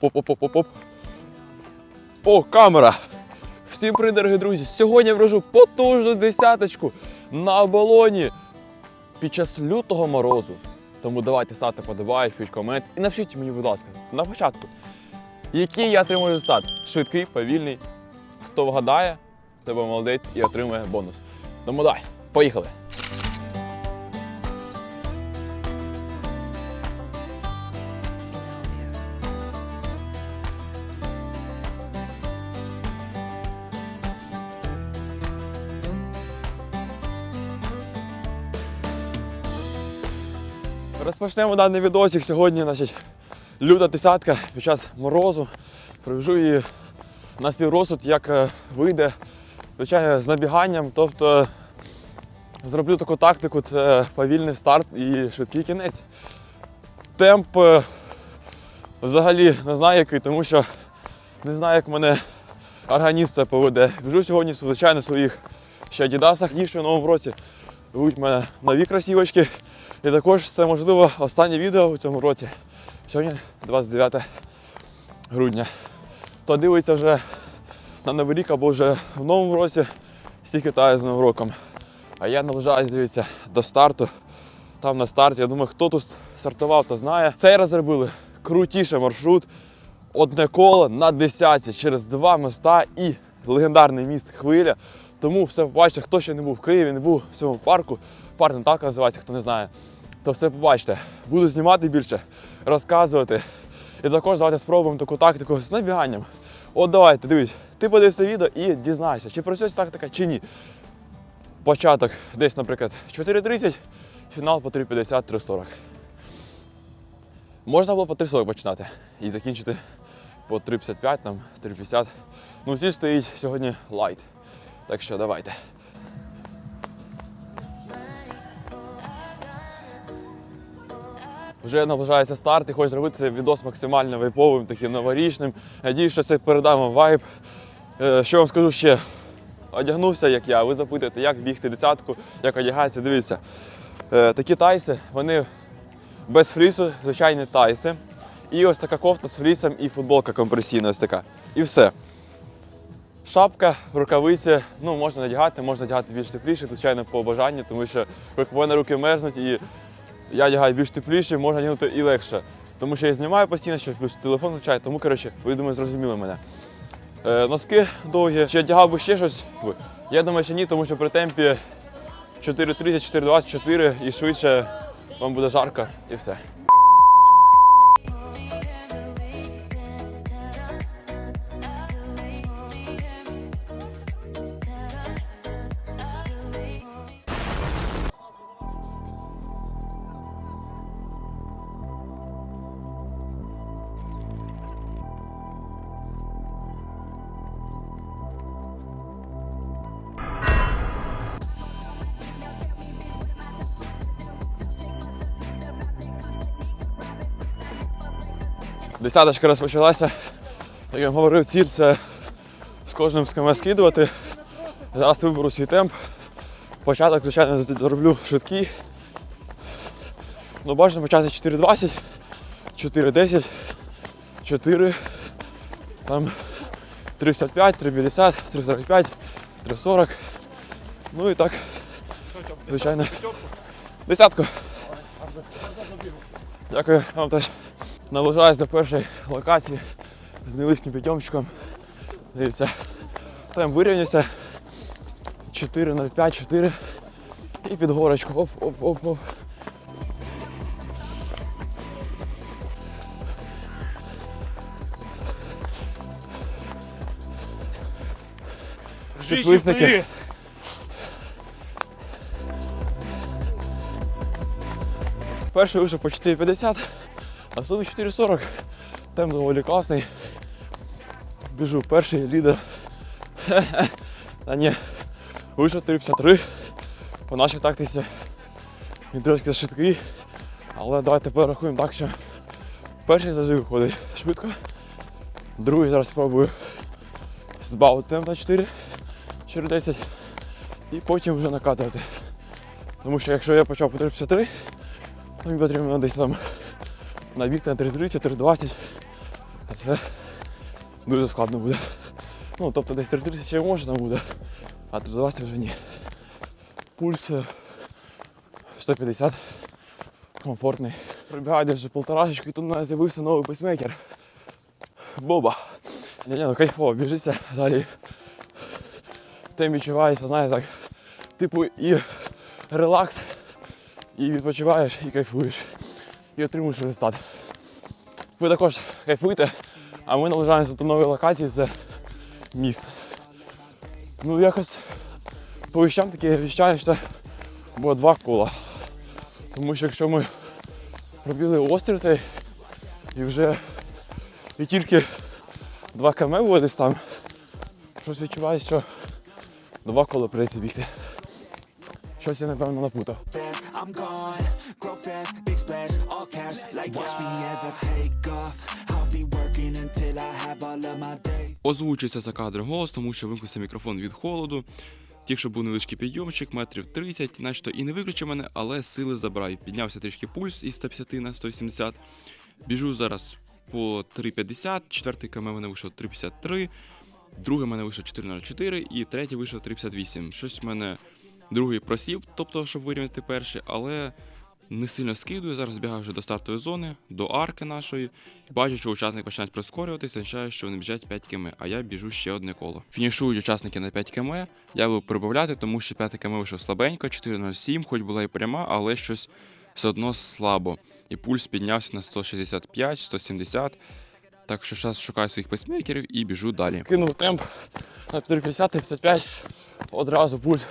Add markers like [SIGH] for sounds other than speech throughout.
Поп-поп-поп-поп. О, камера! Всім привіт, дорогі друзі! Сьогодні я вражу потужну десяточку на оболоні під час лютого морозу. Тому давайте ставте подобайки, пишіть комент і напишіть мені, будь ласка, на початку, який я отримую результат. Швидкий, повільний. Хто вгадає, тебе молодець і отримує бонус. Тому давай, поїхали! Розпочнемо даний відосик. Сьогодні, значить, люта десятка під час морозу. Привожу її на свій розсуд, як е, вийде, звичайно, з набіганням. Тобто зроблю таку тактику, це повільний старт і швидкий кінець. Темп е, взагалі не знаю який, тому що не знаю, як мене організм це поведе. Біжу сьогодні, звичайно, в своїх ще адідасах, ніж у новому році. Будуть в мене нові красівочки. І також це можливо останнє відео у цьому році. Сьогодні 29 грудня. Хто дивиться вже на Новий рік або вже в новому році, всіх вітаю з Новим роком. А я наближаюсь, дивіться, до старту. Там на старті, я думаю, хто тут стартував, то знає. Цей раз зробили крутіший маршрут. Одне коло на десятці через два моста і легендарний міст Хвиля. Тому все побачите, хто ще не був в Києві, не був в цьому парку. Парк Наталка називається, хто не знає. То все побачите. Буду знімати більше, розказувати. І також давайте спробуємо таку тактику з набіганням. От давайте, дивись, ти подивишся відео і дізнайся, чи працює ця тактика, чи ні. Початок десь, наприклад, 4.30, фінал по 3.50, 3.40. Можна було по 3.40 починати і закінчити по 3.55, там 3.50. Ну, здесь стоїть сьогодні лайт. Так що давайте. Вже наближається старт і хочу зробити цей відос максимально вайповим, таким новорічним. Надіюсь, що це передам вам вайб. Е, Що вам скажу ще? Одягнувся, як я. Ви запитуєте, як бігти десятку, як одягається. Дивіться. Е, Такі тайси, вони без флісу, звичайні тайси. І ось така кофта з флісом і футболка компресійна ось така. І все. Шапка, рукавиці, ну можна надягати, можна надягати більш тепліше, звичайно, по бажанню, тому що в руки мерзнуть і я одягаю більш тепліше, можна одягнути і легше. Тому що я знімаю постійно, що плюс телефон включаю, тому коротше, ви думаю, зрозуміли мене. Е, носки довгі. Чи одягав би ще щось? Я думаю, що ні, тому що при темпі 4.30, 4.24 і швидше вам буде жарко і все. Десяточка розпочалася. Як я говорив, ціль це з кожним з КМ скидувати. Зараз виберу свій темп. Початок, звичайно, зроблю швидкий. Ну, бажано почати 4.20, 4.10, 4, там 3.55, 3.50, 3.45, 3.40. Ну і так, звичайно. Десятку. Дякую вам теж. Наближаюсь до першої локації з невеличким підйомчиком. Дивіться, там вирівнявся 4.05, 4 і під горочку. Оп, оп, оп, оп. Підписники. Перший вийшов по 4.50, наступний 4.40. Темп доволі класний. Біжу перший лідер. [LAUGHS] Та ні, вийшов 3.53. По нашій тактиці він трошки швидкий. Але давайте порахуємо так, що перший завжди виходить швидко. Другий зараз спробую збавити темп на 4, 4.10 і потім вже накатувати. Тому що якщо я почав по 3.53, то мені потрібно десь там набігти на 3.30, 3.20, Це дуже складно буде. Ну, тобто десь 3 тисячі можна буде, а 320 вже ні. Пульс е, 150 комфортний. Прибігаю вже полторашечки, і тут у мене з'явився новий пейсмейкер. Боба. Ні, ні, ну кайфово, біжиться взагалі. Тим відчувається, знаєте, так, типу і релакс, і відпочиваєш, і кайфуєш, і отримуєш результат. Ви також кайфуйте, а ми наближаємося до нової локації, це міст. Ну якось по віщам таке відчуття, що було два кола. Тому що якщо ми пробіли острів цей і вже і тільки 2 км буде десь там, щось відчуваю, що два кола прийдеться бігти. Щось я напевно напутав. Озвучується за кадром голос, тому що вимкнувся мікрофон від холоду. Тільки що був невеличкий підйомчик, метрів 30, начебто і не виключив мене, але сили забрав. Піднявся трішки пульс із 150 на 170. Біжу зараз по 3,50, четвертий км мене вийшов 3,53, другий мене вийшов 4,04 і третій вийшов 3,58. Щось в мене другий просів, тобто, щоб вирівняти перший, але не сильно скидую. Зараз бігаю вже до стартової зони, до арки нашої. Бачу, що учасники починають прискорюватися, означає, що вони біжать 5 км, а я біжу ще одне коло. Фінішують учасники на 5 км. Я буду прибавляти, тому що 5 км вийшов слабенько, 4,07, хоч була і пряма, але щось все одно слабо. І пульс піднявся на 165, 170. Так що зараз шукаю своїх пейсмейкерів і біжу далі. Кинув темп на 450 55, одразу пульс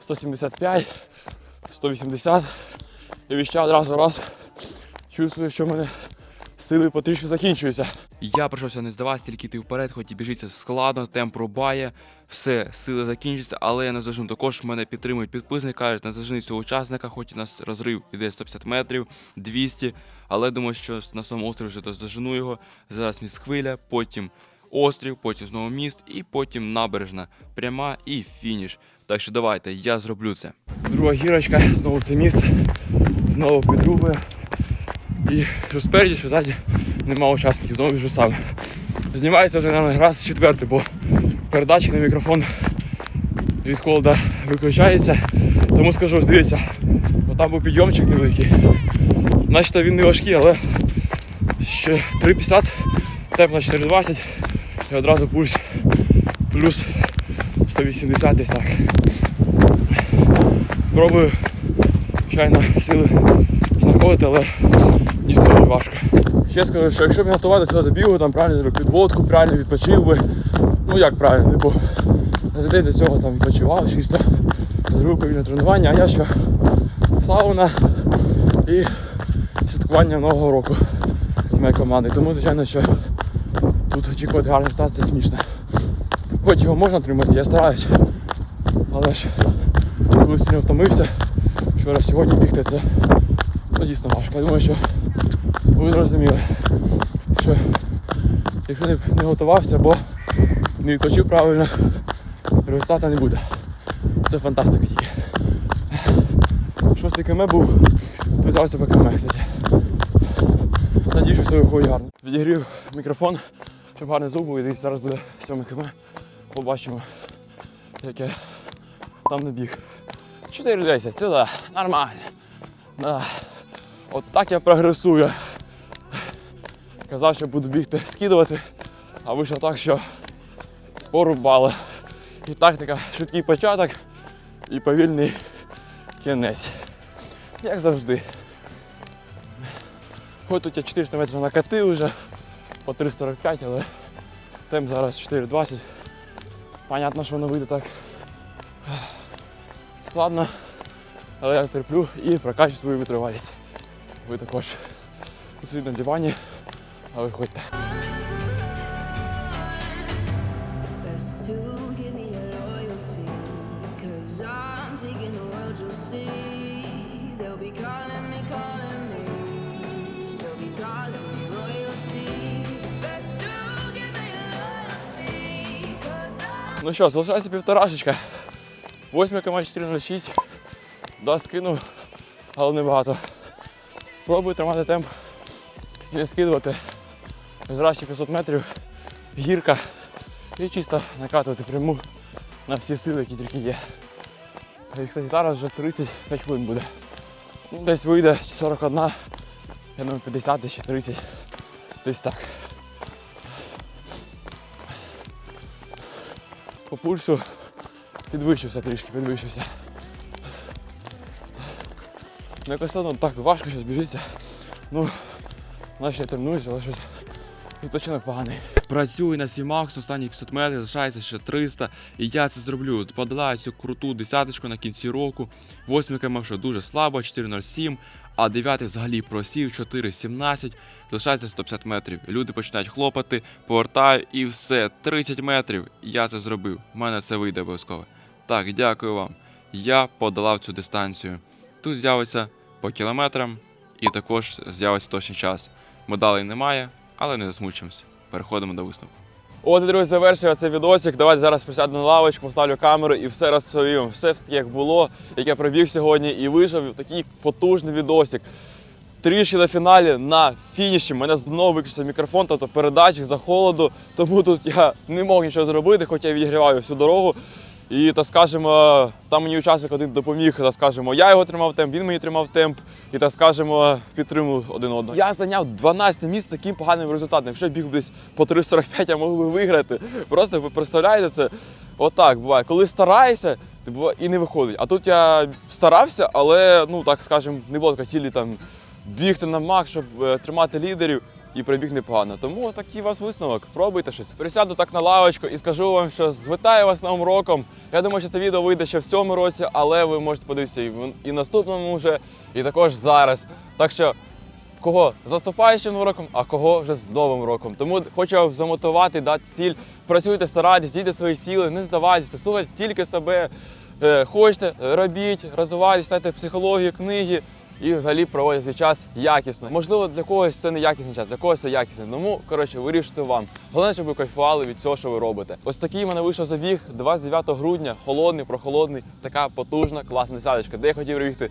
175, 180. І віща одразу раз. Чувствую, що в мене сили потрішки закінчуються. Я прийшовся не здаватися, тільки йти вперед, хоч і біжиться складно, темп рубає, все, сили закінчаться, але я не зажну. Також мене підтримують підписники, кажуть, не зажни цього учасника, хоч і нас розрив іде 150 метрів, 200, але думаю, що на самому острові вже зажену його. Зараз міст хвиля, потім острів, потім знову міст і потім набережна, пряма і фініш. Так що давайте, я зроблю це. Друга гірочка, знову це міст, знову підрубує. І що спереді, що ззаді нема учасників, знову біжу сам. Знімається вже, мабуть, раз четвертий, бо передача на мікрофон від холода виключається. Тому скажу, дивіться, там був підйомчик невеликий. Значить він не важкий, але ще 3,50, темп на 4,20 і одразу пульс плюс 180 десь так. Пробую, звичайно, сили знаходити, але дійсно дуже важко. Ще скажу, що якщо б до цього забігу, там правильно зробив підводку, правильно відпочив би. Ну як правильно, типу, за день до цього там відпочивав чисто, зробив повільне тренування, а я що сауна і святкування Нового року моєї команди. Тому, звичайно, що тут очікувати гарний старт це смішно. Хоч його можна тримати, я стараюся. Але ж коли сильно втомився, вчора сьогодні бігти це ну, дійсно важко. Я думаю, що ви зрозуміли, що якщо не, не готувався або не відпочив правильно, результату не буде. Це фантастика тільки. Шостий км був, то взявся по км. Надію, що все виходить гарно. Відігрів мікрофон, щоб гарний звук був, і зараз буде 7 км. Побачимо, яке там не біг. 4,10, сюди, нормально. Да. От так я прогресую. Казав, що буду бігти, скидувати, а вийшло так, що порубали. І тактика, швидкий початок і повільний кінець. Як завжди. Хоч тут я 400 метрів накатив вже по 3,45, але темп зараз 4,20. Понятно, що воно вийде так складно, але я терплю і прокачую свою витривалість. Ви також сидите на дивані, а ви ходьте. Ну що, залишається півторашечка. 8 км 406. Да, скинув, але небагато. Пробую тримати темп і не скидувати. Зараз 500 метрів, гірка і чисто накатувати пряму на всі сили, які тільки є. І, кстати, зараз вже 35 хвилин буде. Ну, десь вийде 41, я думаю, 50 чи 30. Десь так. По пульсу підвищився трішки, підвищився. Ну якось все так важко щось біжиться. Ну, наче я тренуюся, але щось відпочинок поганий. Працюю на максимум, останні 500 метрів, залишається ще 300, і я це зроблю. Подолаю цю круту десяточку на кінці року. Восьмий км що дуже слабо, 4.07, а дев'ятий взагалі просів 4.17, залишається 150 метрів. Люди починають хлопати, повертаю і все, 30 метрів. Я це зробив. У мене це вийде обов'язково. Так, дякую вам. Я подолав цю дистанцію. Тут з'явиться по кілометрам і також з'явиться точний час. Медалей немає, але не засмучуємося. Переходимо до висновку. От, друзі, завершив цей відосик. Давайте зараз присяду на лавочку, поставлю камеру і все розповім. Все таки як було, як я пробіг сьогодні і вийшов такий потужний відосик. Трішки на фіналі на фініші. Мене знову виключився мікрофон, тобто передачі за холоду. Тому тут я не мог нічого зробити, хоча я відігріваю всю дорогу. І так скажемо, там мені учасник один допоміг, так скажемо, я його тримав темп, він мені тримав темп, і так скажемо, підтримував один одного. Я зайняв 12 місце таким поганим результатом. Якщо я біг десь по 3.45, я мог би виграти. Просто ви представляєте це? Отак буває. Коли стараєшся, і не виходить. А тут я старався, але ну так скажемо, не було такої цілі там бігти на макс, щоб е, тримати лідерів. І прибіг непогано. Тому такий у вас висновок. Пробуйте щось. Присяду так на лавочку і скажу вам, що звитаю вас новим роком. Я думаю, що це відео вийде ще в цьому році, але ви можете подивитися і в і наступному вже, і також зараз. Так що кого з наступаючим роком, а кого вже з новим роком. Тому хочу вас замотивувати, дати ціль. Працюйте, старайтесь, дійте свої сили, не здавайтеся, слухайте тільки себе. Е, Хочете, робіть, розвивайтесь, читайте психологію, книги і взагалі проводять свій час якісно. Можливо, для когось це не якісний час, для когось це якісний. Тому, коротше, вирішуйте вам. Головне, щоб ви кайфували від цього, що ви робите. Ось такий в мене вийшов забіг 29 грудня, холодний, прохолодний, така потужна, класна десяточка, де я хотів бігти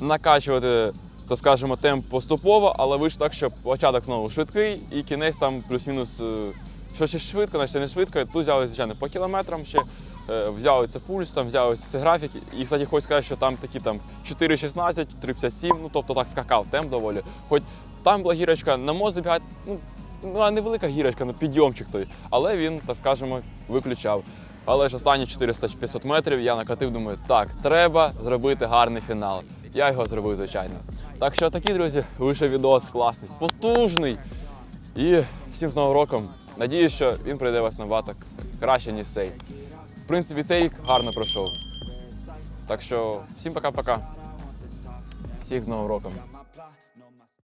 накачувати, то скажімо, темп поступово, але вийшло так, що початок знову швидкий і кінець там плюс-мінус. е, Що ще швидко, значить не швидко. Тут взяли, звичайно, по кілометрам ще. Е, Взяли це пульс, там взяли ці графіки. І, кстати, хочу сказати, що там такі там 4,16, 3,57, ну тобто так скакав темп доволі. Хоч там була гірочка, на мост забігати, ну, ну а невелика гірочка, ну підйомчик той. Але він, так скажемо, виключав. Але ж останні 400-500 метрів я накатив, думаю, так, треба зробити гарний фінал. Я його зробив, звичайно. Так що такі, друзі, вийшов відос класний, потужний. І всім з Новим роком. Надіюсь, що він прийде вас набагато краще, ніж цей. Принципі, цей рік гарно пройшов. Так що всім пока-пока. Всіх з Новим роком.